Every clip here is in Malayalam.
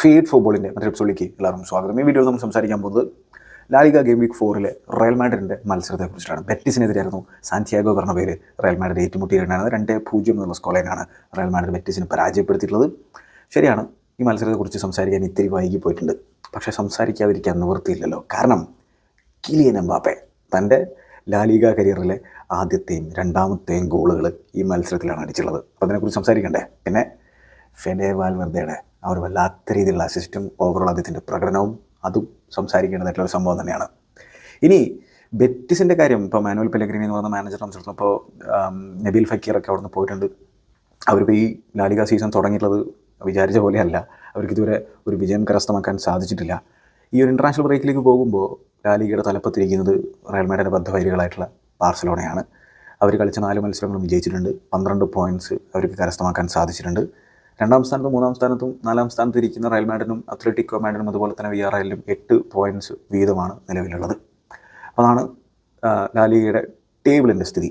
ഫീഡ് ഫുട്ബോളിന്റെ മറ്റൊരു എപ്പിസോഡിലേക്ക് എല്ലാവർക്കും സ്വാഗതം. ഈ വീഡിയോയിൽ നമ്മൾ സംസാരിക്കാൻ പോകുന്നത് ലാലിക ഗെയിം വീക്ക് ഫോറിലെ റയൽ മാഡ്രിഡിന്റെ മത്സരത്തെക്കുറിച്ചിട്ടാണ് ബെറ്റിസിനെതിരായിരുന്നു സാന്റിയാഗോ പേര് റയൽ മാഡ്രിഡ് ഏറ്റുമുട്ടിയിട്ടുണ്ടായിരുന്നത് രണ്ട് പൂജ്യം എന്നുള്ള സ്കോളേനാണ് റയൽ മാഡ്രിഡ് ബെറ്റിസിനെ പരാജയപ്പെടുത്തിയിട്ടുള്ളത്. ശരിയാണ് ഈ മത്സരത്തെക്കുറിച്ച് സംസാരിക്കാൻ ഇത്തിരി വൈകി പോയിട്ടുണ്ട്. പക്ഷേ സംസാരിക്കാതിരിക്കാൻ നിവൃത്തിയില്ലല്ലോ. കാരണം കിലിയൻ എംബാപ്പെ തന്റെ ലാലിക കരിയറിലെ ആദ്യത്തെയും രണ്ടാമത്തെയും ഗോളുകൾ ഈ മത്സരത്തിലാണ് അടിച്ചുള്ളത് അപ്പോൾ അതിനെക്കുറിച്ച് സംസാരിക്കണ്ടേ? പിന്നെ ഫെഡെ വാൽവെർദയുടെ ആ ഒരു വല്ലാത്ത രീതിയിലുള്ള അസിസ്റ്റും ഓവറോൾ അദ്ദേഹത്തിന്റെ പ്രകടനവും അതും സംസാരിക്കേണ്ടതായിട്ടുള്ള സംഭവം തന്നെയാണ്. ഇനി ബെറ്റിസിന്റെ കാര്യം ഇപ്പോൾ മാനുവൽ പെലഗ്രിനി എന്ന് പറഞ്ഞ മാനേജർ സംബന്ധിച്ചിടത്തോളം നബീൽ ഫക്കീറൊക്കെ അവിടെ നിന്ന് പോയിട്ടുണ്ട്. അവർക്ക് ഈ ലാലിക സീസൺ തുടങ്ങിയിട്ടുള്ളത് വിചാരിച്ച പോലെയല്ല. അവർക്ക് ഇതുവരെ ഒരു വിജയം കരസ്ഥമാക്കാൻ സാധിച്ചിട്ടില്ല. ഈ ഒരു ഇന്റർനാഷണൽ ബ്രേക്കിലേക്ക് പോകുമ്പോൾ ലാലികയുടെ തലപ്പത്തിരിക്കുന്നത് റയൽ മാഡ്രിഡ് ബദ്ധവൈരികളായിട്ടുള്ള ബാർസലോണയാണ്. അവർ കളിച്ച നാല് മത്സരങ്ങളും വിജയിച്ചിട്ടുണ്ട്. പന്ത്രണ്ട് പോയിന്റ്സ് അവർക്ക് കരസ്ഥമാക്കാൻ സാധിച്ചിട്ടുണ്ട്. രണ്ടാം സ്ഥാനത്തും മൂന്നാം സ്ഥാനത്തും നാലാം സ്ഥാനത്ത് ഇരിക്കുന്ന റയൽ മാഡിനും അത്ലറ്റിക്കോ മാഡ്രിനും അതുപോലെ തന്നെ വി ആർ എല്ലും എട്ട് പോയിന്റ്സ് വീതമാണ് നിലവിലുള്ളത്. അതാണ് ലാലിഗയുടെ ടേബിളിന്റെ സ്ഥിതി.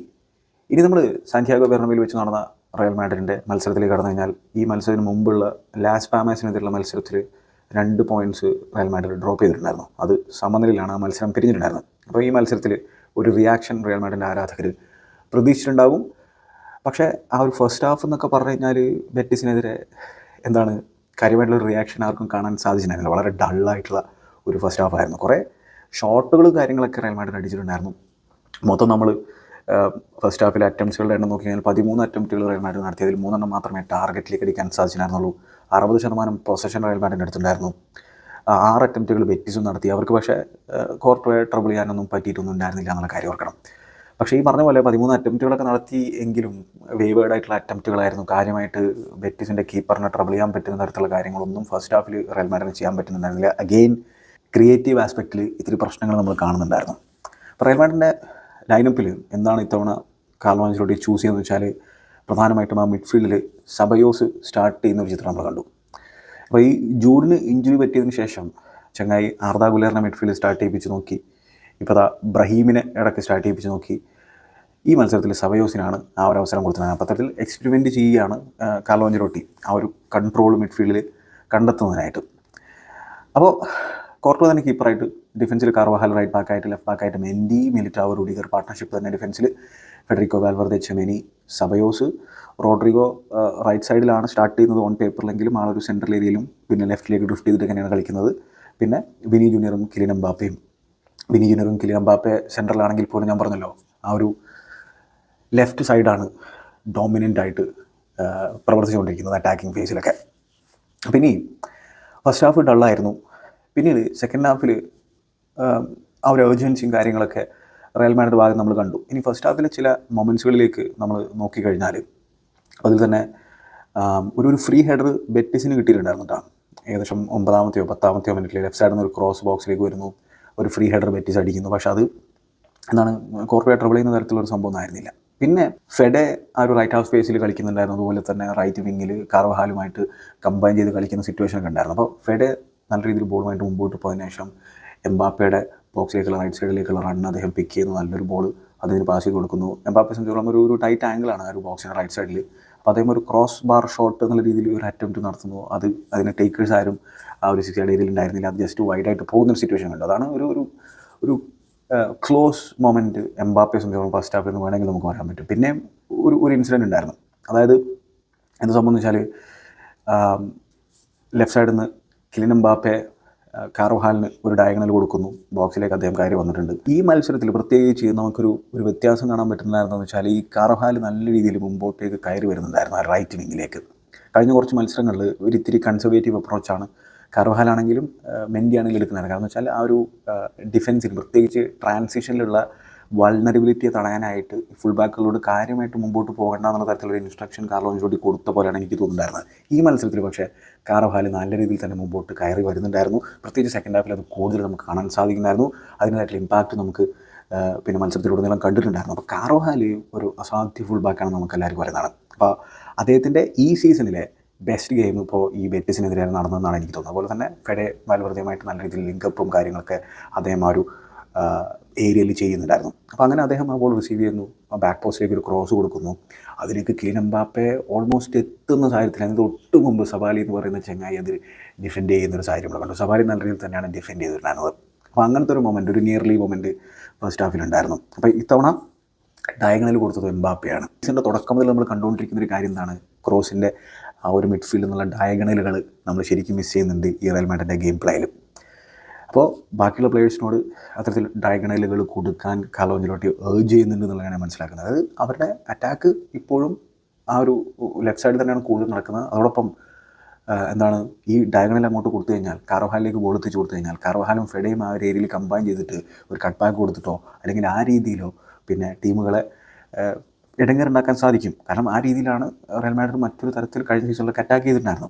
ഇനി നമ്മൾ സാന്റിയാഗോ ബെർണബിൽ വെച്ച് നടന്ന റയൽ മാഡ്രിഡിന്റെ മത്സരത്തിലേക്ക് കടന്നു കഴിഞ്ഞാൽ ഈ മത്സരത്തിന് മുമ്പുള്ള ലാസ് പാമാസിനെതിരെയുള്ള മത്സരത്തിൽ രണ്ട് പോയിന്റ്സ് റയൽ മാഡ്രിഡ് ഡ്രോപ്പ് ചെയ്തിട്ടുണ്ടായിരുന്നു. അത് സമനിലയിലാണ് ആ മത്സരം പിരിഞ്ഞിട്ടുണ്ടായിരുന്നത്. അപ്പോൾ ഈ മത്സരത്തിൽ ഒരു റിയാക്ഷൻ റയൽ മാഡ്രിഡിന്റെ ആരാധകർ പ്രതീക്ഷിച്ചിട്ടുണ്ടാകും പക്ഷേ ആ ഒരു ഫസ്റ്റ് ഹാഫ് എന്നൊക്കെ പറഞ്ഞു കഴിഞ്ഞാൽ ബെറ്റിസിനെതിരെ എന്താണ് കാര്യമായിട്ടുള്ള റിയാക്ഷൻ ആർക്കും കാണാൻ സാധിച്ചിട്ടുണ്ടായിരുന്നില്ല. വളരെ ഡള്ളായിട്ടുള്ള ഒരു ഫസ്റ്റ് ഹാഫ് ആയിരുന്നു. കുറേ ഷോട്ടുകൾ കാര്യങ്ങളൊക്കെ റയൽ മാഡ്രിഡ് അടിച്ചിട്ടുണ്ടായിരുന്നു. മൊത്തം നമ്മൾ ഫസ്റ്റ് ഹാഫിലെ അറ്റംപ്റ്റ്സുകളുടെ എണ്ണം നോക്കി കഴിഞ്ഞാൽ പതിമൂന്ന് അറ്റംപ്റ്റുകൾ റയൽ മാഡ്രിഡ് നടത്തിയതിൽ മൂന്നെണ്ണം മാത്രമേ ടാർഗറ്റിലേക്ക് അടിക്കാൻ സാധിച്ചിട്ടുണ്ടായിരുന്നുള്ളൂ. അറുപത് ശതമാനം പൊസഷൻ റയൽ മാഡ്രിഡ് അടുത്തുണ്ടായിരുന്നു ആ, ആറ് അറ്റംപ്റ്റുകൾ ബെറ്റിസും നടത്തി. അവർക്ക് പക്ഷേ കോർട്ട് ട്രബിൾ ചെയ്യാനൊന്നും പറ്റിയിട്ടൊന്നും ഉണ്ടായിരുന്നില്ല എന്നുള്ള കാര്യം ഓർക്കണം. പക്ഷേ ഈ പറഞ്ഞ പോലെ പതിമൂന്ന് അറ്റംപ്റ്റുകളൊക്കെ നടത്തി എങ്കിലും വേവേഡ് ആയിട്ടുള്ള അറ്റംപ്റ്റുകളായിരുന്നു. കാര്യമായിട്ട് ബെറ്റിസിന്റെ കീപ്പറിനെ ട്രബിൾ ചെയ്യാൻ പറ്റുന്ന തരത്തിലുള്ള കാര്യങ്ങളൊന്നും ഫസ്റ്റ് ഹാഫിൽ റയൽ മാഡ്രിഡിന് ചെയ്യാൻ പറ്റുന്നുണ്ടായിരുന്നില്ല. അഗെയിൻ ക്രിയേറ്റീവ് ആസ്പെക്റ്റിൽ ഇത്തിരി പ്രശ്നങ്ങൾ നമ്മൾ കാണുന്നുണ്ടായിരുന്നു. അപ്പോൾ റയൽ മാഡ്രിന്റെ ലൈനപ്പിൽ എന്താണ് ഇത്തവണ കാർലോഞ്ചിലോട്ട് ചൂസ് ചെയ്യുന്നത് വെച്ചാൽ പ്രധാനമായിട്ടും ആ മിഡ്ഫീൽഡിൽ സബയോസ് സ്റ്റാർട്ട് ചെയ്യുന്ന ഒരു ചിത്രം നമ്മൾ കണ്ടു. അപ്പോൾ ഈ ജൂഡിന് ഇഞ്ചുറി പറ്റിയതിന് ശേഷം ചങ്ങായി ആർദാ ഗുലേറിനെ മിഡ്ഫീൽഡ് സ്റ്റാർട്ട് ചെയ്യിപ്പിച്ച് നോക്കി. ഇപ്പോൾ അതാ ബ്രഹീമിനെ ഇടയ്ക്ക് സ്റ്റാർട്ട് ചെയ്യിപ്പിച്ച് നോക്കി. ഈ മത്സരത്തിൽ സവയോസിനാണ് ആ ഒരു അവസരം കൊടുത്തത്. അപ്പത്തരത്തിൽ എക്സ്പെരിമെന്റ് ചെയ്യുകയാണ് കാലോഞ്ചിറോട്ടി ആ ഒരു കൺട്രോൾ മിഡ്ഫീൽഡിൽ കണ്ടെത്തുന്നതിനായിട്ട്. അപ്പോൾ കോർട്ടോ തന്നെ കീപ്പറായിട്ട് ഡിഫൻസിൽ കാർവഹാൽ റൈറ്റ് ബാക്കായിട്ട് ലെഫ്റ്റ് ബാക്കായിട്ട് മെൻഡി മിലിറ്റാവ് റുഡിഗർ പാർട്ട്ണർഷിപ്പ് തന്നെ ഡിഫൻസിൽ Federico Valverde Tchouameni Ceballos Rodrygo right സൈഡിലാണ് സ്റ്റാർട്ട് ചെയ്യുന്നത് ഓൺ പേപ്പറിലെങ്കിലും ആ ഒരു സെൻട്രൽ ഏരിയയിലും പിന്നെ ലെഫ്റ്റിലേക്ക് ഡ്രിഫ്റ്റ് ചെയ്തിട്ട് തന്നെയാണ് കളിക്കുന്നത്. പിന്നെ വിനി ജൂനിയറും കിലിൻ എംബാപ്പയും വിനി ജൂനിയറും കിലിൻ എംബാപ്പെ സെൻട്രലാണെങ്കിൽ പോലും ഞാൻ പറഞ്ഞല്ലോ ആ ഒരു ലെഫ്റ്റ് സൈഡാണ് ഡോമിനന്റ് ആയിട്ട് പ്രവർത്തിച്ചുകൊണ്ടിരിക്കുന്നത് അറ്റാക്കിംഗ് ഫേസിലൊക്കെ ഇനി ഫസ്റ്റ് ഹാഫ് ഡള്ളായിരുന്നു പിന്നീട് സെക്കൻഡ് ഹാഫിൽ ആ ഒരു ഏർജൻസിയും കാര്യങ്ങളൊക്കെ റയൽ മാഡ്രിഡ് ഭാഗം നമ്മൾ കണ്ടു. ഇനി ഫസ്റ്റ് ഹാഫിലെ ചില മൊമെന്റ്സുകളിലേക്ക് നമ്മൾ നോക്കിക്കഴിഞ്ഞാൽ അതിൽ തന്നെ ഒരു ഒരു ഫ്രീ ഹെഡർ ബെറ്റിസിന് കിട്ടിയിട്ടുണ്ടായിരുന്നു കേട്ടോ ഏകദേശം ഒമ്പതാമത്തെയോ പത്താമത്തെയോ മിനിറ്റിൽ ലെഫ്റ്റ് സൈഡിൽ നിന്ന് ഒരു ക്രോസ് ബോക്സിലേക്ക് വരുന്നു. ഒരു ഫ്രീ ഹെഡർ ബെറ്റിസ് അടിക്കുന്നു. പക്ഷെ അത് എന്താണ് കോർപ്പറേറ്റ് ട്രബിൾ ചെയ്യുന്ന തരത്തിലുള്ള ഒരു സംഭവം ആയിരുന്നില്ല. പിന്നെ ഫെഡെ ആ ഒരു റൈറ്റ് ഹൗസ് സ്പേസിൽ കളിക്കുന്നുണ്ടായിരുന്നു. അതുപോലെ തന്നെ റൈറ്റ് വിങ്ങിൽ കാർവഹാലുമായിട്ട് കമ്പൈൻ ചെയ്ത് കളിക്കുന്ന സിറ്റുവേഷൻ ഒക്കെ ഉണ്ടായിരുന്നു. അപ്പോൾ ഫെഡെ നല്ല രീതിയിൽ ബോളുമായിട്ട് മുമ്പോട്ട് പോയതിനു ശേഷം എംബാപ്പയുടെ ബോക്സിലേക്കുള്ള റൈറ്റ് സൈഡിലേക്കുള്ള റണ്ണ് അദ്ദേഹം പിക്ക് ചെയ്യുന്നു. നല്ലൊരു ബോൾ അതിന് പാസ് ചെയ്ത് കൊടുക്കുന്നു. എംബാപ്പെ സംബന്ധിച്ചോളം ഒരു ഒരു ടൈറ്റ് ആംഗിളാണ് ആ ഒരു ബോക്സിന്റെ റൈറ്റ് സൈഡിൽ അപ്പോൾ അദ്ദേഹം ഒരു ക്രോസ് ബാർ ഷോട്ട് എന്നുള്ള രീതിയിൽ ഒരു അറ്റംപ്റ്റ് നടത്തുന്നു. അത് അതിനെ ടേക്കേഴ്സ് ആരും ആ ഒരു സിക്സ് ഏരിയയിൽ ഉണ്ടായിരുന്നില്ല അത് ജസ്റ്റ് വൈഡായിട്ട് പോകുന്ന സിറ്റുവേഷൻ കണ്ടു. അതാണ് ഒരു ഒരു ഒരു ക്ലോസ് മൊമെന്റ് എംബാപ്പെ സംബന്ധിച്ചോളം ഫസ്റ്റ് ഹാഫ് എന്ന് വേണമെങ്കിൽ നമുക്ക് പറയാൻ പറ്റും. പിന്നെ ഒരു ഒരു ഇൻസിഡന്റ് ഉണ്ടായിരുന്നു. അതായത് എന്ത് സംബന്ധിച്ചാൽ ലെഫ്റ്റ് സൈഡിൽ നിന്ന് കിലിൻ എംബാപ്പെ കാർവഹാലിന് ഒരു ഡയഗണൽ കൊടുക്കുന്നു. ബോക്സിലേക്ക് അദ്ദേഹം കയറി വന്നിട്ടുണ്ട്. ഈ മത്സരത്തിൽ പ്രത്യേകിച്ച് നമുക്കൊരു ഒരു വ്യത്യാസം കാണാൻ പറ്റുന്നതായിരുന്നെന്ന് വെച്ചാൽ ഈ കാർവഹാൽ നല്ല രീതിയിൽ മുമ്പോട്ടേക്ക് കയറി വരുന്നുണ്ടായിരുന്നു ആ റൈറ്റ് വിങ്ങിലേക്ക് കഴിഞ്ഞ കുറച്ച് മത്സരങ്ങളിൽ ഒരു ഇത്തിരി കൺസർവേറ്റീവ് അപ്രോച്ചാണ് കാർവഹാലാണെങ്കിലും മെൻഡി ആണെങ്കിലും എടുക്കുന്നത് കാരണം വെച്ചാൽ ആ ഒരു ഡിഫൻസിൽ പ്രത്യേകിച്ച് ട്രാൻസിഷനിലുള്ള വൾണറബിലിറ്റിയെ തടയാനായിട്ട് ഫുൾ ബാക്കുകളോട് കാര്യമായിട്ട് മുമ്പോട്ട് പോകണ്ട എന്നുള്ള തരത്തിലുള്ള ഇൻസ്ട്രക്ഷൻ കാർലോഞ്ചോടി കൊടുത്ത പോലെയാണ് എനിക്ക് തോന്നുന്നുണ്ടായിരുന്നത്. ഈ മത്സരത്തിൽ പക്ഷേ കാർവഹാൽ നല്ല രീതിയിൽ തന്നെ മുമ്പോട്ട് കയറി വരുന്നുണ്ടായിരുന്നു. പ്രത്യേകിച്ച് സെക്കൻഡ് ഹാഫിൽ അത് കൂടുതൽ നമുക്ക് കാണാൻ സാധിക്കുന്നുണ്ടായിരുന്നു. അതിന്റെതായിട്ടുള്ള ഇമ്പാക്റ്റ് നമുക്ക് പിന്നെ മത്സരത്തിലുടനീളം കണ്ടിട്ടുണ്ടായിരുന്നു. അപ്പോൾ കാർവഹാൽ ഒരു അസാധ്യ ഫുൾ ബാക്കാണ് നമുക്ക് എല്ലാവർക്കും വരുന്നതാണ് അപ്പോൾ അദ്ദേഹത്തിന്റെ ഈ സീസണിലെ ബെസ്റ്റ് ഗെയിം ഇപ്പോൾ ഈ ബെറ്റിസിനെതിരെ നടന്നതെന്നാണ് എനിക്ക് തോന്നുന്നത്. അതുപോലെ തന്നെ ഫെഡെ വാൽവർദ്ധയുമായിട്ട് നല്ല രീതിയിൽ ലിങ്കപ്പും കാര്യങ്ങളൊക്കെ അദ്ദേഹം ആ ഒരു ഏരിയയിൽ ചെയ്യുന്നുണ്ടായിരുന്നു. അപ്പോൾ അങ്ങനെ അദ്ദേഹം ആ ബോൾ റിസീവ് ചെയ്യുന്നു. ആ ബാക്ക് പോസ്റ്റിലേക്ക് ഒരു ക്രോസ് കൊടുക്കുന്നു. അതിലേക്ക് കീനമ്പാപ്പെ ഓൾമോസ്റ്റ് എത്തുന്ന സാഹചര്യത്തിൽ അതിന് തൊട്ട് മുമ്പ് സവാലി എന്ന് പറയുന്ന ചെങ്ങായി അത് ഡിഫെൻഡ് ചെയ്യുന്ന ഒരു സാഹചര്യം കണ്ടു. സവാലി നല്ല രീതിയിൽ തന്നെയാണ് ഡിഫെൻഡ് ചെയ്തിട്ടുണ്ടായിരുന്നത്. അപ്പോൾ അങ്ങനത്തെ ഒരു മൊമെന്റ് ഒരു നിയർലി മൊമെന്റ് ഫസ്റ്റ് ഹാഫിലുണ്ടായിരുന്നു അപ്പോൾ ഇത്തവണ ഡയഗണൽ കൊടുത്തത് എംബാപ്പയാണ് ഇതിന്റെ തുടക്കം മുതൽ നമ്മൾ കണ്ടുകൊണ്ടിരിക്കുന്ന ഒരു കാര്യം എന്താണ്? ക്രോസിന്റെ ആ ഒരു മിഡ്ഫീൽഡിൽ നിന്നുള്ള ഡയഗണലുകൾ നമ്മൾ ശരിക്കും മിസ് ചെയ്യുന്നുണ്ട് ഈ റയൽ മാഡിന്റെ ഗെയിം പ്ലേയിലും അപ്പോൾ ബാക്കിയുള്ള പ്ലേയേഴ്സിനോട് അത്തരത്തിൽ ഡയഗണലുകൾ കൊടുക്കാൻ കാലോഞ്ചിലോട്ടി ഏർജ് ചെയ്യുന്നുണ്ട് എന്നുള്ളതാണ് ഞാൻ മനസ്സിലാക്കുന്നത്. അതായത് അവരുടെ അറ്റാക്ക് ഇപ്പോഴും ആ ഒരു ലെഫ്റ്റ് സൈഡിൽ തന്നെയാണ് കൂടുതൽ നടക്കുന്നത്. അതോടൊപ്പം എന്താണ് ഈ ഡയഗണൽ അങ്ങോട്ട് കൊടുത്തു കഴിഞ്ഞാൽ കാർവഹാലിലേക്ക് ബോൾ എത്തിച്ച് കൊടുത്തു കഴിഞ്ഞാൽ കാർവഹാലും ഫെഡയും ആ ഒരു ഏരിയയിൽ കമ്പൈൻ ചെയ്തിട്ട് ഒരു കട്ട് ബാക്ക് കൊടുത്തിട്ടോ അല്ലെങ്കിൽ ആ രീതിയിലോ പിന്നെ ടീമുകളെ ഇടങ്ങേറുണ്ടാക്കാൻ സാധിക്കും. കാരണം ആ രീതിയിലാണ് റയൽ മാഡ്രിഡ് മറ്റൊരു തരത്തിൽ കഴിഞ്ഞ സീസണിലൊക്കെ അറ്റാക്ക് ചെയ്തിട്ടുണ്ടായിരുന്നു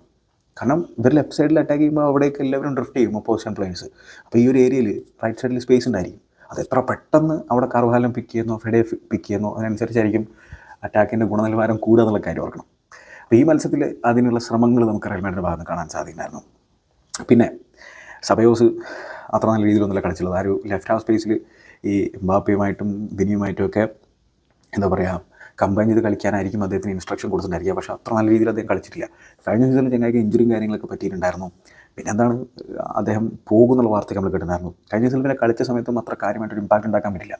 കാരണം ഇവർ ലെഫ്റ്റ് സൈഡിൽ അറ്റാക്ക് ചെയ്യുമ്പോൾ അവിടേക്ക് എല്ലാവരും ഡ്രിഫ്റ്റ് ചെയ്യും ഒപ്പോസിഷൻ പ്ലേയേഴ്സ് അപ്പോൾ ഈ ഒരു ഏരിയയിൽ റൈറ്റ് സൈഡിൽ സ്പേസ് ഉണ്ടായിരിക്കും. അത് എത്ര പെട്ടെന്ന് അവിടെ കർവാലം പിക്ക് ചെയ്യുന്നോ ഫെഡേ പിക്ക് ചെയ്യുന്നോ അതിനനുസരിച്ചായിരിക്കും അറ്റാക്കിന്റെ ഗുണനിലവാരം കൂടുക എന്നുള്ള കാര്യം ഓർക്കണം. അപ്പോൾ ഈ മത്സരത്തിൽ അതിനുള്ള ശ്രമങ്ങൾ നമുക്ക് റയൽ മാഡ്രിഡ് ഭാഗത്ത് കാണാൻ സാധിക്കുമായിരുന്നു പിന്നെ സബയോസ് അത്ര നല്ല രീതിയിലൊന്നുമില്ല കളിച്ചുള്ളത് ആ ഒരു ലെഫ്റ്റ് ഹാഫ് സ്പേസിൽ ഈ ബാപ്പിയുമായിട്ടും ബിനിയുമായിട്ടും ഒക്കെ എന്താ പറയുക കമ്പൈൻ ചെയ്ത് കളിക്കാനായിരിക്കും അദ്ദേഹത്തിന് ഇൻസ്ട്രക്ഷൻ കൊടുത്തിട്ടുണ്ടായിരിക്കുക. പക്ഷേ അത്ര നല്ല രീതിയിൽ അദ്ദേഹം കളിച്ചിട്ടില്ല. കഴിഞ്ഞ സീസണിൽ ചങ്ങായിക്ക് ഇഞ്ചുറിയും കാര്യങ്ങളൊക്കെ പറ്റിയിട്ടുണ്ടായിരുന്നു. പിന്നെ എന്താണ് അദ്ദേഹം പോകുന്നുള്ള വാർത്തയൊക്കെ നമ്മൾ കിട്ടുന്നായിരുന്നു കഴിഞ്ഞ സീസണിൽ പിന്നെ കളിച്ച സമയത്തും അത്ര കാര്യമായിട്ടൊരു ഇമ്പാക്റ്റ് ഉണ്ടാക്കാൻ പറ്റില്ല.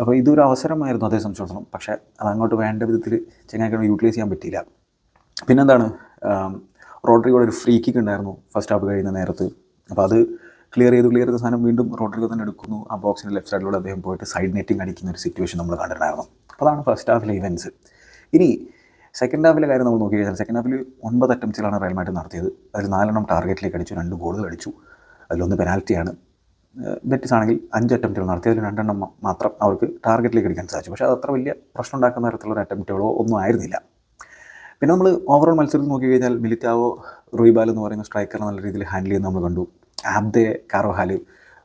അപ്പോൾ ഇതൊരു അവസരമായിരുന്നു അദ്ദേഹം സംബന്ധിച്ചിടത്തോളം. പക്ഷേ അത് അങ്ങോട്ട് വേണ്ട വിധത്തിൽ ചങ്ങായിക്ക് യൂട്ടിലൈസ് ചെയ്യാൻ പറ്റിയില്ല. പിന്നെന്താണ് ആം, റോഡ്രിഗോയുടെ ഒരു ഫ്രീ കിക്ക് ഉണ്ടായിരുന്നു ഫസ്റ്റ് ഹാഫ് കഴിയുന്ന നേരത്ത്. അപ്പോൾ അത് ക്ലിയർ ചെയ്ത് ക്ലിയർ ചെയ്ത സാധനം വീണ്ടും റോഡ്രിഗോ തന്നെ എടുക്കുന്നു. ആ ബോക്സിന്റെ ലെഫ്റ്റ് സൈഡിലൂടെ അദ്ദേഹം പോയിട്ട് സൈഡ് നെറ്റിംഗ് അടിക്കുന്ന ഒരു സിറ്റുവേഷൻ നമ്മൾ കണ്ടിട്ടുണ്ടായിരുന്നു. അതാണ് ഫസ്റ്റ് ഹാഫിലെ ഇവന്റ്സ് ഇനി സെക്കൻഡ് ഹാഫിലെ കാര്യം നമ്മൾ നോക്കി കഴിഞ്ഞാൽ സെക്കൻഡ് ഹാഫിൽ ഒൻപത് അറ്റംപ്റ്റ്സിലാണ് റയൽ മാഡ്രിഡ് നടത്തിയത്. അതിൽ നാലെണ്ണം ടാർഗറ്റിലേക്ക് അടിച്ചു രണ്ട് ഗോളുകൾ അടിച്ചു. അതിലൊന്ന് പെനാൽറ്റിയാണ് ബെറ്റിസ് ആണെങ്കിൽ അഞ്ച് അറ്റംപ്റ്റുകൾ നടത്തി. അതിൽ രണ്ടെണ്ണം മാത്രം അവർക്ക് ടാർഗറ്റിലേക്ക് അടിക്കാൻ സാധിച്ചു. പക്ഷേ അത് അത്ര വലിയ പ്രശ്നം ഉണ്ടാക്കുന്ന തരത്തിലുള്ള അറ്റംപ്റ്റുകളോ ഒന്നും ആയിരുന്നില്ല. പിന്നെ നമ്മൾ ഓവറോൾ മത്സരത്തിൽ നോക്കി കഴിഞ്ഞാൽ മിലിറ്റാവോ റൂയിബാൽ എന്ന് പറയുന്ന സ്ട്രൈക്കർ നല്ല രീതിയിൽ ഹാൻഡിൽ ചെയ്യുന്ന നമ്മൾ കണ്ടു. ആബ്ദെ കാറോഹാൽ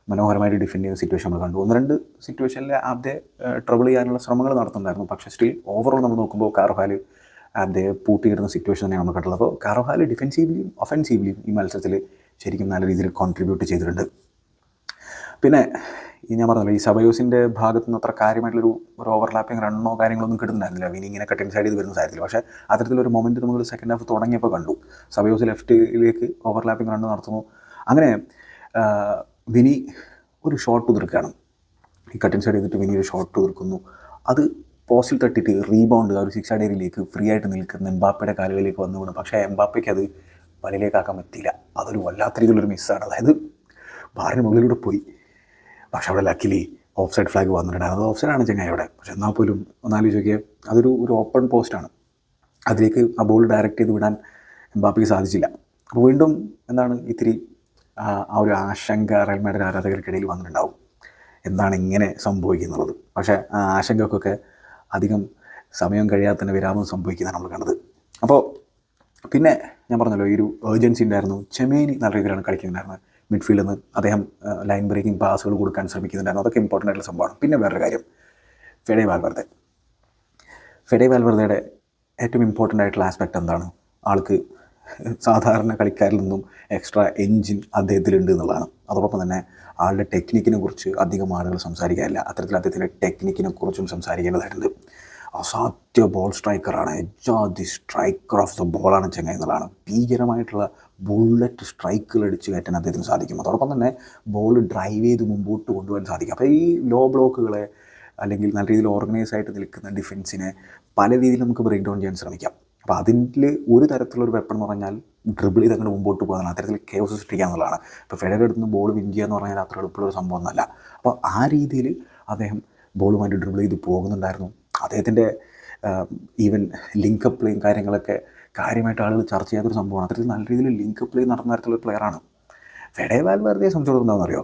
മനോഹരമായിട്ട് ഡിഫെൻഡ് ചെയ്യുന്ന സിറ്റുവേഷൻ നമ്മൾ കണ്ടു. ഒന്ന് രണ്ട് സിറ്റുവേഷനിൽ ആബ്ദെ ട്രബിൾ ചെയ്യാനുള്ള ശ്രമങ്ങൾ നടത്തുന്നുണ്ടായിരുന്നു. പക്ഷേ സ്റ്റിൽ ഓവറോൾ നമ്മൾ നോക്കുമ്പോൾ കാറോഹാൽ ആബ്ദയെ പൂട്ടിയിടുന്ന സിറ്റുവേഷൻ തന്നെയാണ് നമ്മൾ കണ്ടത് അപ്പോൾ കാർഹാൽ ഡിഫെൻസീവ്ലിയും ഒഫെൻസീവ്ലിയും ഈ മത്സരത്തിൽ ശരിക്കും നല്ല രീതിയിൽ കോൺട്രിബ്യൂട്ട് ചെയ്തിട്ടുണ്ട്. പിന്നെ ഈ ഞാൻ പറഞ്ഞല്ലോ ഈ സബയോസിന്റെ ഭാഗത്തു നിന്ന് അത്ര കാര്യമായിട്ടുള്ളൊരു ഒരു ഓവർലാപ്പിംഗ് റണ്ണോ കാര്യങ്ങളൊന്നും കിട്ടുന്നുണ്ടായിരുന്നില്ല. വിനി ഇങ്ങനെ കട്ടിൻ സൈഡ് ചെയ്ത് വരുന്ന സാഹചര്യത്തിൽ. പക്ഷേ അത്തരത്തിലൊരു മൊമെന്റ് നമ്മൾ സെക്കൻഡ് ഹാഫ് തുടങ്ങിയപ്പോൾ കണ്ടു. സബയോസ് ലെഫ്റ്റിലേക്ക് ഓവർലാപ്പിംഗ് റണ്ണ് നടത്തുന്നു. അങ്ങനെ വിനി ഒരു ഷോട്ട് തീർക്കുകയാണ് ഈ കട്ടിൻ സൈഡ് ചെയ്തിട്ട് വിനി ഒരു ഷോട്ട് തീർക്കുന്നു അത് പോസ്റ്റിൽ തട്ടിയിട്ട് റീബൗണ്ട് ആ ഒരു സിക്സ് ആഡ് ഏരിയയിലേക്ക് ഫ്രീ ആയിട്ട് നിൽക്കുന്ന എംബാപ്പയുടെ കാലുകളിലേക്ക് വന്നു വീണു പക്ഷേ എംബാപ്പയ്ക്ക് അത് വലയിലേക്കാക്കാൻ പറ്റിയില്ല. അതൊരു വല്ലാത്ത രീതിയിലൊരു മിസ്സാണ് അതായത് ബാറിന് മുകളിലൂടെ പോയി. പക്ഷെ അവിടെ ലക്കിലി ഓഫ് സൈഡ് ഫ്ലാഗ് വന്നിട്ടുണ്ടായിരുന്നു അത് ഓഫ് സൈഡാണ് ചെങ്ങായി അവിടെ. പക്ഷെ എന്നാൽ പോലും ഒന്നാലോചിച്ച് നോക്കിയാൽ അതൊരു ഒരു ഓപ്പൺ പോസ്റ്റാണ് അതിലേക്ക് ആ ബോൾ ഡയറക്റ്റ് ചെയ്ത് വിടാൻ എംബാപ്പയ്ക്ക് സാധിച്ചില്ല. അപ്പോൾ വീണ്ടും എന്താണ് ഇത്തിരി ആ ഒരു ആശങ്ക റയൽ മാഡ്രിഡ് ആരാധകർക്കിടയിൽ വന്നിട്ടുണ്ടാവും. എന്താണ് ഇങ്ങനെ സംഭവിക്കുന്നുള്ളത് പക്ഷേ ആ ആശങ്കക്കൊക്കെ അധികം സമയം കഴിയാതെ തന്നെ വിരാമം സംഭവിക്കുന്നതാണ് നമ്മൾ കണ്ടത്. അപ്പോൾ പിന്നെ ഞാൻ പറഞ്ഞല്ലോ ഈ ഒരു ഏർജൻസി ഉണ്ടായിരുന്നു. ചെമേനി നല്ല രീതിയിലാണ് കളിക്കുന്നുണ്ടായിരുന്നത്. മിഡ്ഫീൽഡിൽ നിന്ന് അദ്ദേഹം ലൈൻ ബ്രേക്കിംഗ് പാസുകൾ കൊടുക്കാൻ ശ്രമിക്കുന്നുണ്ടായിരുന്നു. അതൊക്കെ ഇമ്പോർട്ടന്റ് ആയിട്ടുള്ള സംഭവമാണ്. പിന്നെ വേറൊരു കാര്യം. ഫെഡേ വാൽവർദ്ധ ഫെഡേ വാൽവർദ്ധയുടെ ഏറ്റവും ഇമ്പോർട്ടന്റ് ആയിട്ടുള്ള ആസ്പെക്റ്റ് എന്താണ്? ആൾക്ക് സാധാരണ കളിക്കാരിൽ നിന്നും എക്സ്ട്രാ എൻജിൻ അദ്ദേഹത്തിലുണ്ട് എന്നുള്ളതാണ്. അതോടൊപ്പം തന്നെ ആളുടെ ടെക്നിക്കിനെ കുറിച്ച് അധികം ആളുകൾ സംസാരിക്കാറില്ല. അത്തരത്തിൽ അദ്ദേഹത്തിന്റെ ടെക്നിക്കിനെ കുറിച്ചും സംസാരിക്കേണ്ടതായിട്ടുണ്ട്. അസാധ്യ ബോൾ സ്ട്രൈക്കറാണ് എജാദി സ്ട്രൈക്കർ ഓഫ് ദ ബോളാണ് ചെങ്ങ എന്നുള്ളതാണ്. ഭീകരമായിട്ടുള്ള ബുള്ളറ്റ് സ്ട്രൈക്കുകൾ അടിച്ച് കയറ്റാൻ അദ്ദേഹത്തിന് സാധിക്കും. അതോടൊപ്പം തന്നെ ബോൾ ഡ്രൈവ് ചെയ്ത് മുമ്പോട്ട് കൊണ്ടുപോകാൻ സാധിക്കും. അപ്പോൾ ഈ ലോ ബ്ലോക്കുകളെ അല്ലെങ്കിൽ നല്ല രീതിയിൽ ഓർഗനൈസ് ആയിട്ട് നിൽക്കുന്ന ഡിഫൻസിനെ പല രീതിയിൽ നമുക്ക് ബ്രേക്ക് ഡൗൺ ചെയ്യാൻ ശ്രമിക്കാം. അപ്പോൾ അതിൽ ഒരു തരത്തിലൊരു വെപ്പൺ എന്ന് പറഞ്ഞാൽ ഡ്രിബിൾ ചെയ്ത് അങ്ങനെ മുമ്പോട്ട് പോകാനാണ് അത്തരത്തിൽ കേസ് സൃഷ്ടിക്കുക എന്നുള്ളതാണ്. ഇപ്പോൾ ഫെഡറർ എടുത്ത് ബോൾ വിൻ ചെയ്യുക എന്ന് പറഞ്ഞാൽ അത്ര എളുപ്പമുള്ള സംഭവം ഒന്നല്ല. അപ്പോൾ ആ രീതിയിൽ അദ്ദേഹം ബോളുമായിട്ട് ഡ്രിബിൾ ചെയ്ത് പോകുന്നുണ്ടായിരുന്നു. അദ്ദേഹത്തിന്റെ ഈവൻ ലിങ്കപ്പ് പ്ലേയും കാര്യങ്ങളൊക്കെ കാര്യമായിട്ട് ആളുകൾ ചർച്ച ചെയ്യാത്തൊരു സംഭവമാണ്. അത്തരത്തിൽ നല്ല രീതിയിൽ ലിങ്കപ്പ് പ്ലേ നടന്ന തരത്തിലുള്ള പ്ലെയറാണ് ഫെഡേ വാൽവേർദയെ സംബന്ധിച്ചിടത്തോളം എന്താണെന്ന് അറിയോ?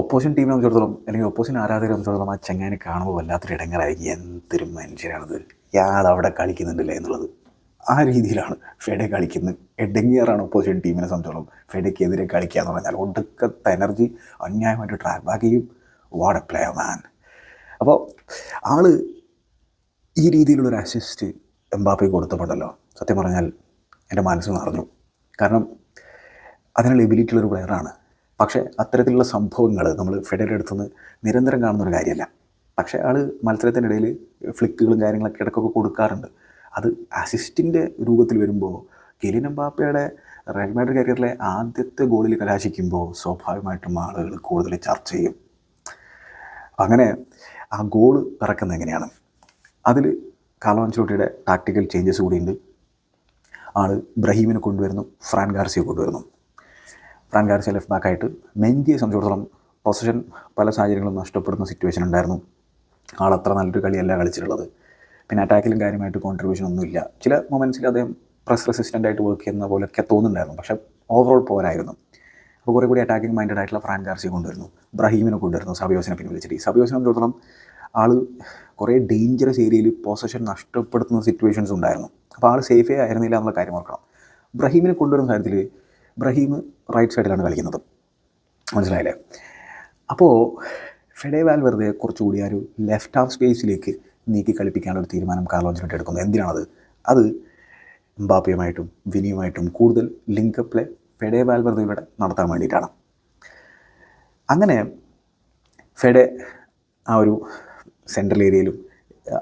ഒപ്പോസിഷൻ ടീമിനെ സംബന്ധിച്ചിടത്തോളം അല്ലെങ്കിൽ ഒപ്പോസിഷൻ ആരാധകരെ സംബന്ധിച്ചിടത്തോളം ആ ചെങ്ങാനെ കാണുമ്പോൾ വല്ലാത്തൊരു ഇടങ്ങളായിരിക്കും എന്തൊരു മനുഷ്യനാണിത്. ഇയാൾ അവിടെ കളിക്കുന്നുണ്ടല്ലേ എന്നുള്ളത്. ആ രീതിയിലാണ് ഫെഡെ കളിക്കുന്നത് എഡങ്ങിയറാണ് ഓപ്പോസിറ്റ് ടീമിനെ സംബന്ധിച്ചോളം ഫെഡയ്ക്കെതിരെ കളിക്കുക എന്ന് പറഞ്ഞാൽ ഒടുക്കത്തെ എനർജി അന്യായമായിട്ട് ട്രാക്ക് ബാക്ക് ചെയ്യും. വാട്ട് എ പ്ലെയർ മാൻ അപ്പോൾ ആൾ ഈ രീതിയിലുള്ളൊരു അസിസ്റ്റ് എംബാപ്പയ്ക്ക് കൊടുത്തപ്പോഴല്ലോ സത്യം പറഞ്ഞാൽ എന്റെ മനസ്സ് നിറഞ്ഞു. കാരണം അതിനുള്ള എബിലിറ്റി ഉള്ളൊരു പ്ലെയറാണ് പക്ഷേ അത്തരത്തിലുള്ള സംഭവങ്ങൾ നമ്മൾ ഫെഡയുടെ അടുത്തുനിന്ന് നിരന്തരം കാണുന്നൊരു കാര്യമല്ല. പക്ഷേ ആൾ മത്സരത്തിനിടയിൽ ഫ്ലിക്കുകളും കാര്യങ്ങളൊക്കെ ഇടയ്ക്കൊക്കെ കൊടുക്കാറുണ്ട്. അത് അസിസ്റ്റിന്റെ രൂപത്തിൽ വരുമ്പോൾ കെലിൻ എംബാപ്പയുടെ റയൽ മാഡ്രിഡ് കരിയറിലെ ആദ്യത്തെ ഗോളിൽ കലാശിക്കുമ്പോൾ സ്വാഭാവികമായിട്ടും ആളുകൾ കൂടുതൽ ചർച്ച ചെയ്യും. അങ്ങനെ ആ ഗോൾ ഇറക്കുന്നത് എങ്ങനെയാണ്? അതിൽ കാലോൻചോട്ടിയുടെ ടാക്ടിക്കൽ ചേഞ്ചസ് കൂടിയുണ്ട്. ആൾ ബ്രഹീമിനെ കൊണ്ടുവരുന്നു ഫ്രാൻ ഗാർസിയെ കൊണ്ടുവരുന്നു. ഫ്രാൻ ഗാർസിയ ലെഫ്റ്റ് ബാക്കായിട്ട് മെൻഡിയെ സംബന്ധിച്ചിടത്തോളം പൊസിഷൻ പല സാഹചര്യങ്ങളും നഷ്ടപ്പെടുന്ന സിറ്റുവേഷൻ ഉണ്ടായിരുന്നു. ആൾ അത്ര നല്ലൊരു കളിയല്ല കളിച്ചിട്ടുള്ളത്. പിന്നെ അറ്റാക്കിലും കാര്യമായിട്ട് കോൺട്രിബ്യൂഷൻ ഒന്നുമില്ല. ചില മൊമെന്റ്സിൽ അദ്ദേഹം പ്രസ് റെസിസ്റ്റന്റ് ആയിട്ട് വർക്ക് ചെയ്യുന്ന പോലെയൊക്കെ തോന്നുന്നുണ്ടായിരുന്നു. പക്ഷേ ഓവറോൾ പോരായിരുന്നു. അപ്പോൾ കുറേ കൂടി അറ്റാക്കിംഗ് മൈൻഡഡ് ആയിട്ടുള്ള ഫ്രാൻ ഗാർസിയെ കൊണ്ടുവരുന്നു. ബ്രഹീമിനെ കൊണ്ടുവരുന്നു സബിയോസിനെ പിൻവലിച്ചിട്ട്. ഈ സബിയോസിനെ സംബന്ധിച്ചിടത്തോളം ആൾ കുറേ ഡേഞ്ചറസ് ഏരിയയിൽ പൊസഷൻ നഷ്ടപ്പെടുത്തുന്ന സിറ്റുവേഷൻസ് ഉണ്ടായിരുന്നു. അപ്പോൾ ആൾ സേഫേ ആയിരുന്നില്ല എന്നുള്ള കാര്യം ഓർക്കണം. ബ്രഹീമിനെ കൊണ്ടുവരുന്ന കാര്യത്തിൽ ബ്രഹീം റൈറ്റ് സൈഡിലാണ് കളിക്കുന്നത്. മനസ്സിലായില്ലേ? അപ്പോൾ ഫെഡേ വാൽവെറുതെ കുറച്ചുകൂടി ആ ഒരു ലെഫ്റ്റ് ഹാഫ് സ്പേസിലേക്ക് നീക്കി കളിപ്പിക്കാനുള്ള ഒരു തീരുമാനം കാർലോഞ്ചിനോട്ട് എടുക്കുന്നത്. എന്തിനാണത്? അത് എംബാപ്പയുമായിട്ടും വിനിയുമായിട്ടും കൂടുതൽ ലിങ്കപ്പിലെ ഫെഡേ വാൽവെറുതയിലൂടെ നടത്താൻ വേണ്ടിയിട്ടാണ്. അങ്ങനെ ഫെഡെ ആ ഒരു സെൻട്രൽ ഏരിയയിലും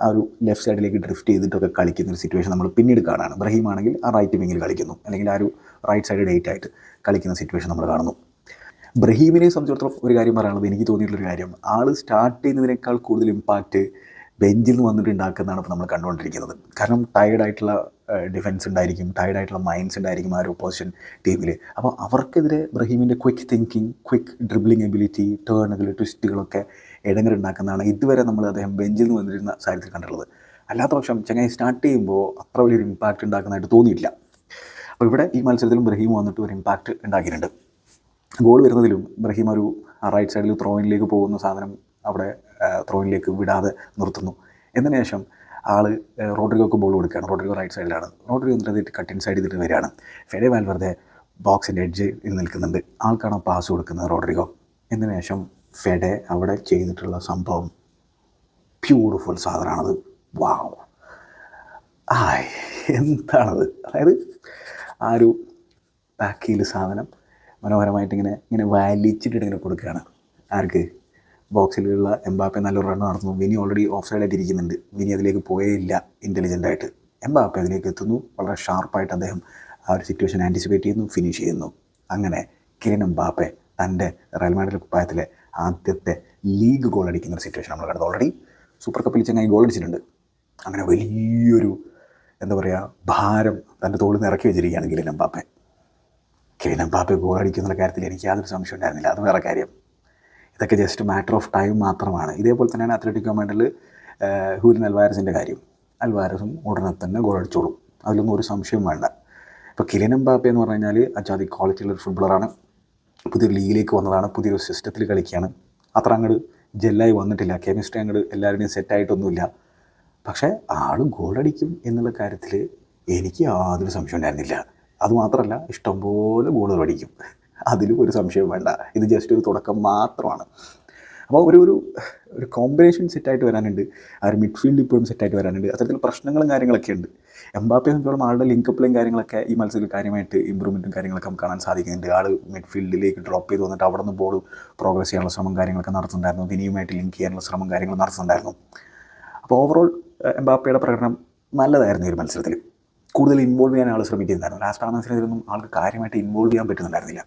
ആ ഒരു ലെഫ്റ്റ് സൈഡിലേക്ക് ഡ്രിഫ്റ്റ് ചെയ്തിട്ടൊക്കെ കളിക്കുന്ന ഒരു സിറ്റുവേഷൻ നമ്മൾ പിന്നീട് കാണാണ്. ബ്രഹീം ആണെങ്കിൽ ആ റൈറ്റ് വിങ്ങിൽ കളിക്കുന്നു. അല്ലെങ്കിൽ ആ ഒരു റൈറ്റ് സൈഡ് ഡേറ്റ് ആയിട്ട് കളിക്കുന്ന സിറ്റുവേഷൻ നമ്മൾ കാണുന്നു. ബ്രഹീമിനെ സംബന്ധിച്ചിടത്തോളം ഒരു കാര്യം പറയാനുള്ളത് എനിക്ക് തോന്നിയിട്ടുള്ളൊരു കാര്യം. ആൾ സ്റ്റാർട്ട് ചെയ്യുന്നതിനേക്കാൾ കൂടുതൽ ഇമ്പാക്റ്റ് ബെഞ്ചിൽ നിന്ന് വന്നിട്ട് ഉണ്ടാക്കുന്നതാണ് ഇപ്പോൾ നമ്മൾ കണ്ടുകൊണ്ടിരിക്കുന്നത്. കാരണം ടയർഡായിട്ടുള്ള ഡിഫൻസ് ഉണ്ടായിരിക്കും ടയർഡായിട്ടുള്ള മൈൻഡ്സ് ഉണ്ടായിരിക്കും ആ ഒരു ഓപ്പോസിഷൻ ടീമിൽ അപ്പോൾ അവർക്കെതിരെ ബ്രഹീമിന്റെ quick thinking quick dribbling ability ടേണുകൾ ട്വിസ്റ്റുകളൊക്കെ ഇടങ്ങറുണ്ടാക്കുന്നതാണ് ഇതുവരെ നമ്മൾ അദ്ദേഹം ബെഞ്ചിൽ നിന്ന് വന്നിരുന്ന സാഹചര്യത്തിൽ കണ്ടിട്ടുള്ളത്. അല്ലാത്ത പക്ഷം ചങ്ങായി സ്റ്റാർട്ട് ചെയ്യുമ്പോൾ അത്ര വലിയൊരു ഇമ്പാക്റ്റ് ഉണ്ടാക്കുന്നതായിട്ട് തോന്നിയില്ല അപ്പോൾ ഇവിടെ ഈ മത്സരത്തിലും ബ്രഹീം വന്നിട്ട് ഒരു ഇമ്പാക്റ്റ് ഉണ്ടാക്കിയിട്ടുണ്ട്. ഗോൾ വരുന്നതിലും ബ്രഹീം ഒരു റൈറ്റ് സൈഡിൽ ത്രോയിനിലേക്ക് പോകുന്ന സാധനം അവിടെ ത്രോയിനിലേക്ക് വിടാതെ നിർത്തുന്നു. എന്നതിന് ശേഷം ആൾ റോഡ്രിഗോക്ക് ബോൾ കൊടുക്കുകയാണ്. റോഡ്രിഗോ റൈറ്റ് സൈഡിലാണ് റോഡ്രിഗോ എന്നിട്ട് കട്ടിൻ സൈഡ് ചെയ്തിട്ട് വരികയാണ്? ഫെഡെ വാൽവെറുതെ ബോക്സിന്റെ എഡ്ജ് നിൽക്കുന്നുണ്ട്. ആൾക്കാണ് പാസ് കൊടുക്കുന്നത് റോഡ്രിഗോ. എന്നതിന് ശേഷം ഫെഡെ അവിടെ ചെയ്തിട്ടുള്ള സംഭവം ബ്യൂട്ടിഫുൾ സാധനമാണത്. വാവ് ആയ് എന്താണത്? അതായത് ആ ഒരു പാക്കിയിൽ സാധനം മനോഹരമായിട്ട് ഇങ്ങനെ ഇങ്ങനെ വലിച്ചിട്ട് ഇങ്ങനെ കൊടുക്കുകയാണ്. ആർക്ക്? ബോക്സിലുള്ള എംബാപ്പെ നല്ലൊരു റൺ നടത്തുന്നു. വിനി ഓൾറെഡി ഓഫ് സൈഡായിട്ട് ഇരിക്കുന്നുണ്ട്. വിനി അതിലേക്ക് പോയേ ഇല്ല ഇന്റലിജന്റ് ആയിട്ട്. എംബാപ്പെ അതിലേക്ക് എത്തുന്നു. വളരെ ഷാർപ്പായിട്ട് അദ്ദേഹം ആ ഒരു സിറ്റുവേഷൻ ആന്റിസിപ്പേറ്റ് ചെയ്യുന്നു ഫിനിഷ് ചെയ്യുന്നു. അങ്ങനെ കിരൺ എംബാപ്പെ തന്റെ റയൽ മാഡ്രിഡ് കുപ്പായത്തിലെ ആദ്യത്തെ ലീഗ് ഗോൾ അടിക്കുന്ന ഒരു സിറ്റുവേഷൻ നമ്മൾ കണ്ടത് ഓൾറെഡി സൂപ്പർ കപ്പിൽ ചങ്ങായി ഗോൾ അടിച്ചിട്ടുണ്ട്. അങ്ങനെ വലിയൊരു എന്താ പറയുക ഭാരം തന്റെ തോളിൽ നിന്ന് ഇറക്കി വെച്ചിരിക്കുകയാണ് Kylian Mbappe. Kylian Mbappe goal അടിക്കുന്ന കാര്യത്തിൽ എനിക്ക് യാതൊരു സംശയം ഉണ്ടായിരുന്നില്ല. അത് വേറെ കാര്യം. ഇതൊക്കെ ജസ്റ്റ് മാറ്റർ ഓഫ് ടൈം മാത്രമാണ്. ഇതേപോലെ തന്നെയാണ് അത്ലറ്റിക്കോ കമാൻഡിൽ ഹൂരിൻ അൽവാരസിന്റെ കാര്യം. അൽവാരസും ഉടനെ തന്നെ ഗോൾ അടിച്ചോളും. അതിലൊന്നും ഒരു സംശയം വേണ്ട. ഇപ്പോൾ കിലിൻ എംബാപ്പെ എന്ന് പറഞ്ഞു കഴിഞ്ഞാൽ അജാതി ക്വാളിറ്റിയുള്ള ഒരു ഫുട്ബോളറാണ് പുതിയൊരു ലീഗിലേക്ക് വന്നതാണ്. പുതിയൊരു സിസ്റ്റത്തിൽ കളിക്കുകയാണ്. അത്ര അങ്ങോട്ട് ജെല്ലായി വന്നിട്ടില്ല. കെമിസ്ട്രി അങ്ങോട്ട് എല്ലാവരുടെയും സെറ്റായിട്ടൊന്നുമില്ല പക്ഷേ ആൾ ഗോളടിക്കും എന്നുള്ള കാര്യത്തിൽ എനിക്ക് യാതൊരു സംശയം ഉണ്ടായിരുന്നില്ല. അതുമാത്രമല്ല ഇഷ്ടംപോലെ ഗോളുകൾ അടിക്കും. അതിലും ഒരു സംശയം വേണ്ട. ഇത് ജസ്റ്റ് ഒരു തുടക്കം മാത്രമാണ്. അപ്പോൾ ഒരു ഒരു ഒരു കോമ്പിനേഷൻ സെറ്റായിട്ട് വരാനുണ്ട്. ആ ഒരു മിഡ്ഫീൽഡ് ഇപ്പോഴും സെറ്റായിട്ട് വരാനുണ്ട്. അത്തരത്തിൽ പ്രശ്നങ്ങളും കാര്യങ്ങളൊക്കെ ഉണ്ട്. എംബാപ്പയെ സംബന്ധിച്ചോളം ആളുടെ ലിങ്കപ്പിലും കാര്യങ്ങളൊക്കെ ഈ മത്സരത്തിൽ കാര്യമായിട്ട് ഇമ്പ്രൂവ്മെന്റും കാര്യങ്ങളൊക്കെ നമുക്ക് കാണാൻ സാധിക്കുന്നുണ്ട്. ആൾ മിഡ്ഫീൽഡിലേക്ക് ഡ്രോപ്പ് ചെയ്ത് വന്നിട്ട് അവിടെ നിന്ന് ബോൾ പ്രോഗ്രസ് ചെയ്യാനുള്ള ശ്രമം കാര്യങ്ങളൊക്കെ നടത്തുന്നുണ്ടായിരുന്നു. വിനിയുമായിട്ട് ലിങ്ക് ചെയ്യാനുള്ള ശ്രമം കാര്യങ്ങൾ നടത്തുന്നുണ്ടായിരുന്നു. അപ്പോൾ ഓവറോൾ എംബാപ്പയുടെ പ്രകടനം നല്ലതായിരുന്നു ഈ ഒരു മത്സരത്തിൽ. കൂടുതൽ ഇൻവോൾവ് ചെയ്യാൻ ആൾ ശ്രമിക്കുന്നുണ്ടായിരുന്നു. ലാസ്റ്റ് ആ മത്സരത്തിലൊന്നും ആൾക്ക് കാര്യമായിട്ട് ഇൻവോൾവ് ചെയ്യാൻ പറ്റുന്നുണ്ടായിരുന്നില്ല.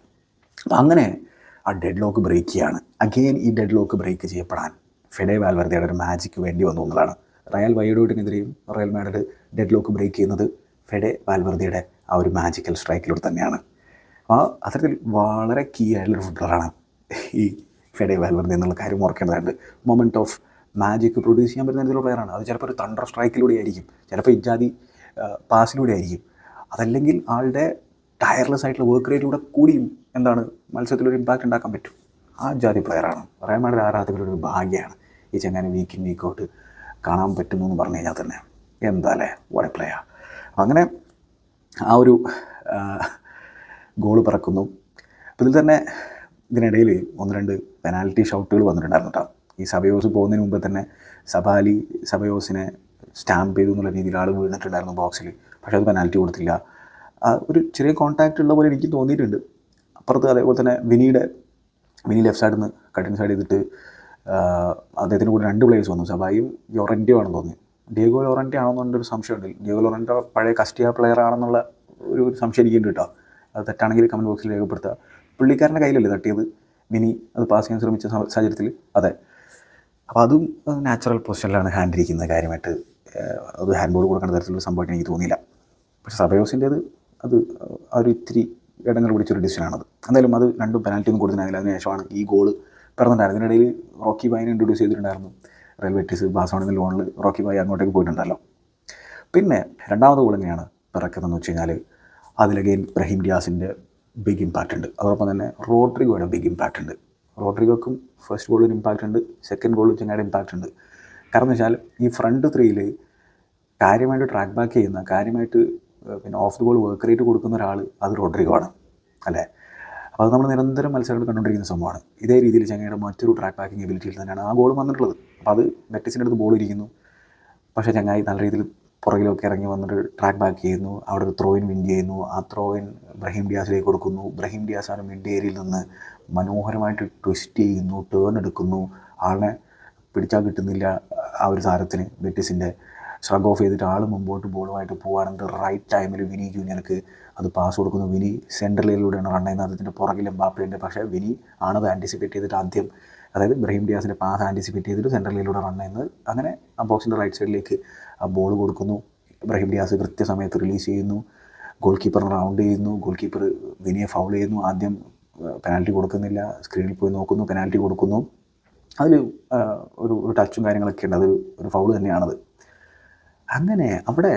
അപ്പം അങ്ങനെ ആ ഡെഡ് ലോക്ക് ബ്രേക്ക് ചെയ്യാണ്. അഗെയിൻ ഈ ഡെഡ് ലോക്ക് ബ്രേക്ക് ചെയ്യപ്പെടാൻ ഫെഡേ വാൽവർദിയുടെ ഒരു മാജിക്ക് വേണ്ടി വന്നു എന്നുള്ളതാണ്. Real വൈഡോട്ടിനെതിരെയും Real Madrid dead lock break ചെയ്യുന്നത് ഫെഡേ വാൽവർദിയുടെ ആ ഒരു മാജിക്കൽ സ്ട്രൈക്കിലൂടെ തന്നെയാണ്. ആ അത്തരത്തിൽ വളരെ കീ ആയിട്ടുള്ളൊരു ഫുട്ബോളറാണ് ഈ ഫെഡേ വാൽവർദി എന്നുള്ള കാര്യം ഓർക്കേണ്ടതുണ്ട്. മൊമെന്റ് ഓഫ് മാജിക് പ്രൊഡ്യൂസ് ചെയ്യാൻ പറ്റുന്ന രീതിയിലുള്ള പ്ലെയറാണ് അത് ചിലപ്പോൾ ഒരു തണ്ടർ സ്ട്രൈക്കിലൂടെ ആയിരിക്കും ചിലപ്പോൾ ഇജാതി പാസിലൂടെ ആയിരിക്കും. അതല്ലെങ്കിൽ ആളുടെ ടയർലെസ് ആയിട്ടുള്ള വർക്ക് റേറ്റിലൂടെ കൂടിയും എന്താണ് മത്സരത്തിലൊരു ഇമ്പാക്റ്റ് ഉണ്ടാക്കാൻ പറ്റും. ആ ജാതി പ്ലെയറാണ് റയൽ മാഡ്രിഡ് ആരാധകരുടെ ഒരു ഭാഗ്യമാണ് ഈ ചങ്ങാനെ ഇൻ വീക്ക് ഔട്ട് കാണാൻ പറ്റുന്നു എന്ന് പറഞ്ഞു കഴിഞ്ഞാൽ തന്നെ. എന്താ അല്ലേ? വളരെ പ്ലെയർ അങ്ങനെ ആ ഒരു ഗോൾ പറക്കുന്നു. അപ്പോൾ ഇതിൽ തന്നെ ഇതിനിടയിൽ ഒന്ന് രണ്ട് പെനാൽറ്റി ഷൗട്ടുകൾ വന്നിട്ടുണ്ടായിരുന്നു കേട്ടോ. ഈ സബയോസ് പോകുന്നതിന് മുമ്പ് തന്നെ സബാലി സബയോസിനെ സ്റ്റാമ്പ് ചെയ്തു എന്നുള്ള രീതിയിൽ ആൾ വീണിട്ടുണ്ടായിരുന്നു ബോക്സിൽ പക്ഷേ അത് പെനാൽറ്റി കൊടുത്തില്ല. ഒരു ചെറിയ കോൺടാക്റ്റ് ഉള്ള പോലെ എനിക്ക് തോന്നിയിട്ടുണ്ട്. അപ്പുറത്ത് അതേപോലെ തന്നെ വിനിയുടെ വിനി ലെഫ്റ്റ് സൈഡിൽ നിന്ന് കട്ടിങ് സൈഡ് ചെയ്തിട്ട് അദ്ദേഹത്തിന്റെ കൂടെ രണ്ട് പ്ലേസ് വന്നു. സബായും യൊറന്റിയോ ആണെന്ന് തോന്നി ഡിയോഗോ ലോറന്റി ആണെന്നുള്ളൊരു സംശയമുണ്ട്. ഡിയോഗോ ലോറന്റോ പഴയ കസ്റ്റിയ പ്ലെയർ ആണെന്നുള്ള ഒരു ഒരു സംശയം എനിക്കുണ്ട് കേട്ടോ. അത് തെറ്റാണെങ്കിൽ കമന്റ് ബോക്സിൽ രേഖപ്പെടുത്തുക. പുള്ളിക്കാരന്റെ കയ്യിലല്ലേ തട്ടിയത്? വിനി അത് പാസ് ചെയ്യാൻ ശ്രമിച്ച സാഹചര്യത്തിൽ. അതെ. അപ്പോൾ അതും നാച്ചുറൽ പൊസിഷനിലാണ് ഹാൻഡ് ഇരിക്കുന്നത് കാര്യമായിട്ട് അത് ഹാൻഡ് ബോൾ കൊടുക്കേണ്ട തരത്തിലുള്ള സംഭവമായിട്ട് എനിക്ക് തോന്നിയില്ല. പക്ഷേ സബയോസിന്റേത് അത് ഒരു ഇത്തിരി ഇടങ്ങൾ പിടിച്ചൊരു ഡിസിഷനാണത് എന്തായാലും അത് രണ്ടും പെനാൽറ്റി ഒന്നും കൊടുത്തിട്ടില്ല അതിനുശേഷമാണ് ഈ ഗോൾ പിറന്നിട്ടുണ്ടായിരുന്നു അതിനിടയിൽ റോക്കി ബായിനെ ഇൻട്രൊഡ്യൂസ് ചെയ്തിട്ടുണ്ടായിരുന്നു. റയൽ ബെറ്റീസ് ബാസോണിൽ ലോണിൽ റോക്കി ബായി അങ്ങോട്ടേക്ക് പോയിട്ടുണ്ടല്ലോ. പിന്നെ രണ്ടാമത് ഗോൾ എങ്ങനെയാണ് പിറക്കുന്നതെന്ന് വെച്ച് കഴിഞ്ഞാൽ അതിലഗെയിൻ ബ്രഹീം ഡിയാസിന്റെ ബിഗ് ഇമ്പാക്റ്റ് ഉണ്ട്. അതോടൊപ്പം തന്നെ റോഡ്രിഗോയുടെ ബിഗ് ഇമ്പാക്റ്റ് ഉണ്ട്. റോഡ്രിഗോക്കും ഫസ്റ്റ് ഗോളിന് ഇമ്പാക്റ്റ് ഉണ്ട് സെക്കൻഡ് ഗോളിൽ ചെങ്ങായുടെ ഇമ്പാക്റ്റ് ഉണ്ട്. കാരണം വെച്ചാൽ ഈ ഫ്രണ്ട് ത്രീയിൽ കാര്യമായിട്ട് ട്രാക്ക് ബാക്ക് ചെയ്യുന്ന കാര്യമായിട്ട് പിന്നെ off the ball work rate കൊടുക്കുന്ന ഒരാൾ അത് റോഡ്രിഗോ ആണ് അല്ലേ? അപ്പോൾ അത് നമ്മൾ നിരന്തരം മത്സരങ്ങൾ കണ്ടുകൊണ്ടിരിക്കുന്ന സംഭവമാണ്. ഇതേ രീതിയിൽ ചങ്ങയുടെ മറ്റൊരു ട്രാക്ക് ബാക്കിംഗ് എബിലിറ്റിയിൽ തന്നെയാണ് ആ ഗോൾ വന്നിട്ടുള്ളത്. അപ്പോൾ അത് മെറ്റിസിന്റെ അടുത്ത് ബോൾ ഇരിക്കുന്നു. പക്ഷേ ചങ്ങായി നല്ല രീതിയിൽ പുറകിലൊക്കെ ഇറങ്ങി വന്നിട്ട് ട്രാക്ക് ബാക്ക് ചെയ്യുന്നു. അവിടെ ഒരു ത്രോയിൻ വിൻ ചെയ്യുന്നു. ആ ത്രോയിൻ ബ്രഹീം ഡിയാസിലേക്ക് കൊടുക്കുന്നു. ബ്രഹീം ഡിയാസ് ആണ് മിഡ് ഏരിയയിൽ നിന്ന് മനോഹരമായിട്ട് ട്വിസ്റ്റ് ചെയ്യുന്നു ടേൺ എടുക്കുന്നു. ആളെ പിടിച്ചാൽ കിട്ടുന്നില്ല ആ ഒരു താരത്തിന് ബെറ്റിസിന്റെ സ്ട്രഗ് ഓഫ് ചെയ്തിട്ട് ആൾ മുമ്പോട്ട് ബോളുമായിട്ട് പോവുകയാണെങ്കിൽ റൈറ്റ് ടൈമിൽ വിനി ജൂനിയർക്ക് അത് പാസ് കൊടുക്കുന്നു. വിനി സെൻട്രലിലൂടെയാണ് റൺ ചെയ്യുന്നത്. അതിന്റെ പുറകിൽ ബാപ്പിലുണ്ട് പക്ഷേ വിനി ആണത് ആന്റിസിപ്പേറ്റ് ചെയ്തിട്ട് ആദ്യം അതായത് ബ്രഹീം ഡിയാസിന്റെ പാസ് ആന്റിസിപ്പേറ്റ് ചെയ്തിട്ട് സെൻട്രലിലൂടെ റൺ ചെയ്യുന്നത്. അങ്ങനെ ആ ബോക്സിന്റെ റൈറ്റ് സൈഡിലേക്ക് ആ ബോൾ കൊടുക്കുന്നു. ഇബ്രാഹിം ഡിയാസ് കൃത്യസമയത്ത് റിലീസ് ചെയ്യുന്നു. ഗോൾ കീപ്പറിനെ റൗണ്ട് ചെയ്യുന്നു. ഗോൾ കീപ്പർ വിനിയെ ഫൗൾ ചെയ്യുന്നു. ആദ്യം പെനാൽറ്റി കൊടുക്കുന്നില്ല. സ്ക്രീനിൽ പോയി നോക്കുന്നു. പെനാൽറ്റി കൊടുക്കുന്നു. അതിൽ ഒരു ഒരു ടച്ചും കാര്യങ്ങളൊക്കെ ഉണ്ട്. അത് ഒരു ഫൗൾ തന്നെയാണത്. അങ്ങനെ അവിടെ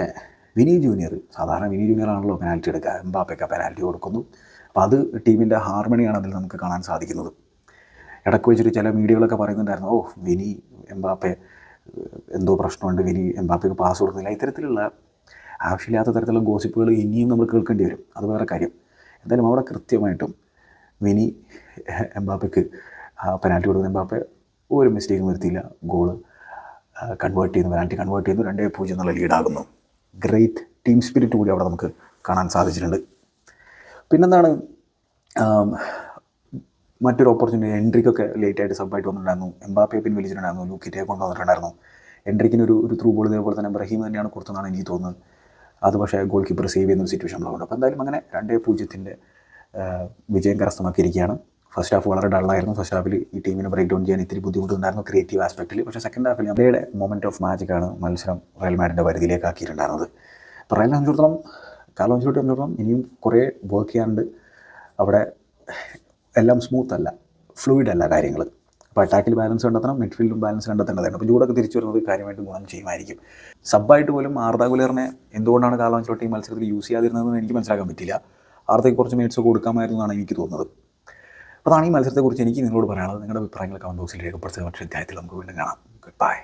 വിനി ജൂനിയർ സാധാരണ വിനി ജൂനിയർ ആണല്ലോ പെനാൽറ്റി എടുക്കുക. എംബാപ്പയ്ക്ക് പെനാൽറ്റി കൊടുക്കുന്നു. അപ്പോൾ അത് ടീമിന്റെ ഹാർമണിയാണ് അതിൽ നമുക്ക് കാണാൻ സാധിക്കുന്നത്. ഇടയ്ക്ക് വെച്ചിട്ട് ചില മീഡിയകളൊക്കെ പറയുന്നുണ്ടായിരുന്നു ഓ വിനി എംബാപ്പെ എന്തോ പ്രശ്നമുണ്ട് ഇനി എംബാപ്പയ്ക്ക് പാസ് കൊടുക്കുന്നില്ല. ഇത്തരത്തിലുള്ള ആവശ്യമില്ലാത്ത തരത്തിലുള്ള ഗോസിപ്പുകൾ ഇനിയും നമ്മൾ കേൾക്കേണ്ടി വരും. അത് വേറെ കാര്യം. എന്തായാലും അവിടെ കൃത്യമായിട്ടും വിനി എംബാപ്പയ്ക്ക് പെനാൽറ്റി കൊടുക്കുന്ന എംബാപ്പെ ഒരു മിസ്റ്റേക്കും വരുത്തിയില്ല. ഗോൾ കൺവേർട്ട് ചെയ്യുന്നു. പെനാൽറ്റി കൺവേർട്ട് ചെയ്യുന്നു. രണ്ടേ പൂജ്യം എന്നുള്ള ലീഡാകുന്നു ഗ്രേറ്റ് ടീം സ്പിരിറ്റ് കൂടി അവിടെ നമുക്ക് കാണാൻ സാധിച്ചിട്ടുണ്ട്. പിന്നെന്താണ് മറ്റൊരു ഓപ്പർച്യൂണിറ്റി എൻട്രിക്കൊക്കെ ലേറ്റ് ആയിട്ട് സബ്ബായിട്ട് വന്നിട്ടുണ്ടായിരുന്നു. എംബാപ്പയെ പിൻവലിച്ചിട്ടുണ്ടായിരുന്നു ലൂക്കിറ്റയെ കൊണ്ടുവന്നിട്ടുണ്ടായിരുന്നു. എൻട്രിക്കിന് ഒരു ഒരു ത്രൂ ബോൾ ഇതേപോലെ തന്നെ ബ്രഹീം തന്നെയാണ് കൊടുത്തതെന്നാണ് എനിക്ക് തോന്നുന്നത്. അത് പക്ഷേ ഗോൾ കീപ്പർ സേവ് ചെയ്യുന്ന ഒരു സിറ്റുവേഷൻ ഉള്ളതുകൊണ്ട്. അപ്പോൾ എന്തായാലും അങ്ങനെ രണ്ടേ പൂജ്യത്തിന്റെ വിജയം കരസ്ഥമാക്കിയിരിക്കുകയാണ്. ഫസ്റ്റ് ഹാഫ് വളരെ ഡള്ളായിരുന്നു ഫസ്റ്റ് ഹാഫിൽ ഈ ടീമിനെ ബ്രേക്ക് ഡൗൺ ചെയ്യാൻ ഇത്തിരി ബുദ്ധിമുട്ടുണ്ടായിരുന്നു ക്രിയേറ്റീവ് ആസ്പെക്റ്റിൽ പക്ഷേ സെക്കൻഡ് ഹാഫിൽ അവരുടെ മൊമെന്റ് ഓഫ് മാജിക്കാണ് മത്സരം റയൽ മാഡിന്റെ പരിധിയിലേക്ക് ആക്കിയിട്ടുണ്ടായിരുന്നത്. അപ്പോൾ റയലിനെ സംബന്ധിച്ചിടത്തോളം കാലം സംബന്ധിച്ചിടത്തോളം ഇനിയും കുറേ വർക്ക് ചെയ്യാനുണ്ട്. അവിടെ എല്ലാം സ്മൂത്ത് അല്ല ഫ്ലൂയിഡ് അല്ല കാര്യങ്ങൾ അപ്പോൾ അറ്റാക്കിൽ ബാലൻസ് കണ്ടെത്തണം മിഡ്ഫീൽഡും ബാലൻസ് കണ്ടെത്തേണ്ടതാണ് അപ്പോൾ ജൂഡൊക്കെ തിരിച്ചു വരുന്നത് കാര്യമായിട്ട് ഗുണം ചെയ്യുമായിരിക്കും. സബ്ബായിട്ട് പോലും ആർദാ ഗുലേറിനെ എന്തുകൊണ്ടാണ് ഈ മത്സരത്തിൽ യൂസ് ചെയ്യാതിരുന്നതെന്ന് എനിക്ക് മനസ്സിലാക്കാൻ പറ്റില്ല. ആർദയ്ക്ക് കുറച്ച് മിനിറ്റ്സ് കൊടുക്കാമായിരുന്നു എന്നാണ് എനിക്ക് തോന്നുന്നത്. അതാണ് ഈ മത്സരത്തെക്കുറിച്ച് എനിക്ക് നിങ്ങളോട് പറയാനുള്ളത്. നിങ്ങളുടെ അഭിപ്രായങ്ങൾ കമന്റ് ബോക്സിൽ രേഖപ്പെടുത്തുക. മറ്റൊരു അധ്യായത്തിൽ നമുക്ക് വീണ്ടും കാണാം. Good bye